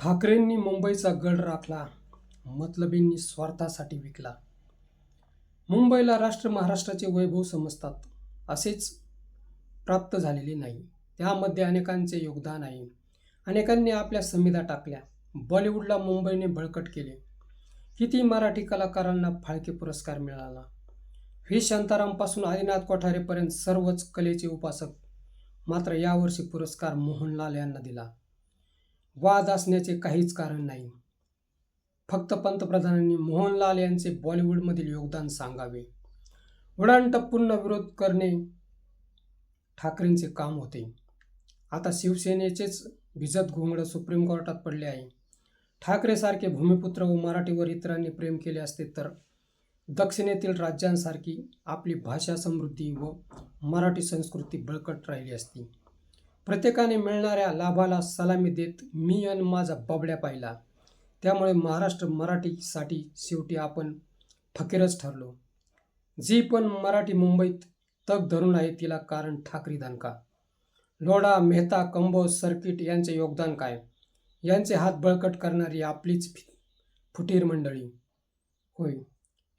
ठाकरेंनी मुंबईचा गड राखला मतलबींनी स्वार्थासाठी विकला. मुंबईला राष्ट्र महाराष्ट्राचे वैभव समजतात असेच प्राप्त झालेले नाही. त्यामध्ये अनेकांचे योगदान आहे. अनेकांनी आपल्या संविधा टाकल्या. बॉलिवूडला मुंबईने बळकट केले. किती मराठी कलाकारांना फाळके पुरस्कार मिळाला. व्ही. शांतारामपासून आदिनाथ कोठारेपर्यंत सर्वच कलेचे उपासक मात्र यावर्षी पुरस्कार मोहनलाल यांना दिला. वाद असण्याचे काहीच कारण नाही. फक्त पंतप्रधानांनी मोहनलाल यांचे बॉलिवूडमधील योगदान सांगावे. उडाण टप्पूंना विरोध करणे ठाकरेंचे काम होते. आता शिवसेनेचेच भिजत घोंगडं सुप्रीम कोर्टात पडले आहे. ठाकरेसारखे भूमिपुत्र व मराठीवर इतरांनी प्रेम केले असते तर दक्षिणेतील राज्यांसारखी आपली भाषा समृद्धी व मराठी संस्कृती बळकट राहिली असती. प्रत्येकाने मिळणाऱ्या लाभाला सलामी देत मी अन माझा बबड्या पाहिला. त्यामुळे महाराष्ट्र मराठीसाठी शेवटी आपण फकीरच ठरलो. जी पण मराठी मुंबईत तग धरून आहे तिला कारण ठाकरी दणका लोढा मेहता कंबो सर्किट यांचे योगदान काय? यांचे हात बळकट करणारी आपलीच फुटीर मंडळी. होय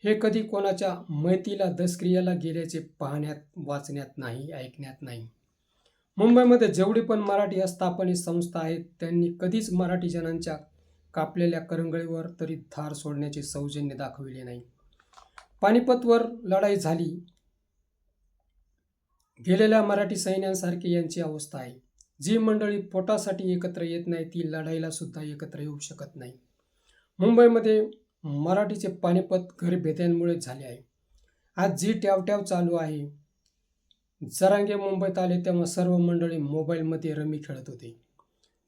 हे कधी कोणाच्या मैतीला दसक्रियाला गेल्याचे पाहण्यात वाचण्यात नाही ऐकण्यात नाही. मुंबईमध्ये जेवढी पण मराठी आस्थापने संस्था आहेत त्यांनी कधीच मराठी जनांच्या कापलेल्या करंगळीवर तरी धार सोडण्याचे सौजन्य दाखविले नाही. पानिपतवर लढाई झाली. गेलेल्या मराठी सैन्यांसारखी यांची अवस्था आहे. जी मंडळी पोटासाठी एकत्र येत नाही ती लढाईला सुद्धा एकत्र येऊ शकत नाही. मुंबईमध्ये मराठीचे पानिपत घरभेद्यांमुळे झाले आहे. आज जी ट्यावट्याव चालू आहे जरांगे मुंबईत आले तेव्हा सर्व मंडळी मोबाईलमध्ये रमी खेळत होते.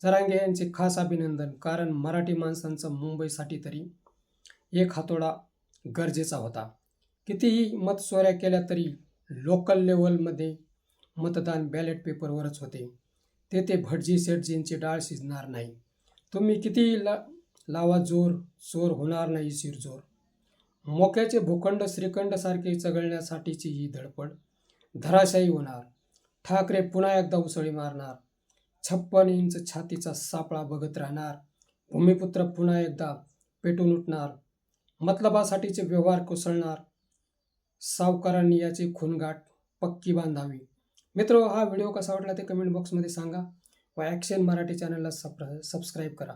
जरांगे यांचे खास अभिनंदन कारण मराठी माणसांचा मुंबईसाठी तरी एक हातोडा गरजेचा होता. कितीही मतचोऱ्या केल्या तरी लोकल लेवलमध्ये मतदान बॅलेट पेपरवरच होते. तेथे भटजी शेटजींची डाळ शिजणार नाही. तुम्ही कितीही ला लावा जोर चोर होणार नाही शिरजोर. मोक्याचे भूखंड श्रीखंडसारखे चघळण्यासाठीची ही धडपड धराशायी होणार. ठाकरे पुन्हा एकदा उसळी मारणार. छप्पन इंच छातीचा सापळा बघत राहणार. भूमिपुत्र पुन्हा एकदा पेटून उठणार. मतलबासाठीचे व्यवहार कोसळणार. सावकारांनी याची खूनगाठ पक्की बांधावी. मित्र हा व्हिडिओ कसा वाटला ते कमेंट बॉक्समध्ये सांगा. व ॲक्शन मराठी चॅनलला सप्र सबस्क्राईब करा.